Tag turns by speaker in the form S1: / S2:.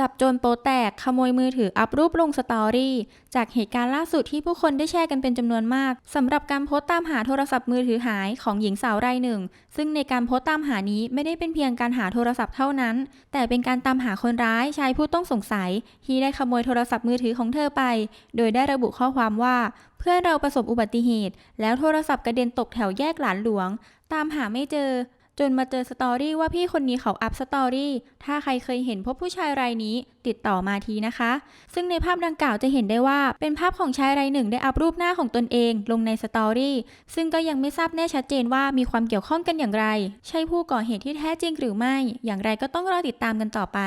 S1: จับโจรโปแตก ขโมยมือถืออัพรูปลงสตอรี่ จากเหตุการณ์ล่าสุดที่ผู้คนได้แชร์กันเป็นจำนวนมากสำหรับการโพสต์ตามหาโทรศัพท์มือถือหายของหญิงสาวรายหนึ่ง ซึ่งในการโพสต์ตามหานี้ไม่ได้เป็นเพียงการหาโทรศัพท์เท่านั้น แต่เป็นการตามหาคนร้ายชายผู้ต้องสงสัย ที่ได้ขโมยโทรศัพท์มือถือของเธอไป โดยได้ระบุข้อความว่า เพื่อนเราประสบอุบัติเหตุ แล้วโทรศัพท์กระเด็นตกแถวแยกหลานหลวง ตามหาไม่เจอ จนมาเจอสตอรี่ว่าพี่คนนี้เขาอัพสตอรี่ถ้าใครเคยเห็นพบผู้ชายรายนี้ติดต่อมาทีนะคะ ซึ่งในภาพดังกล่าวจะเห็นได้ว่าเป็นภาพของชายรายหนึ่งได้อัพรูปหน้าของตนเองลงในสตอรี่ซึ่งก็ยังไม่ทราบแน่ชัดเจนว่ามีความเกี่ยวข้องกันอย่างไร ใช่ผู้ก่อเหตุที่แท้จริงหรือไม่ อย่างไรก็ต้องรอติดตามกันต่อไป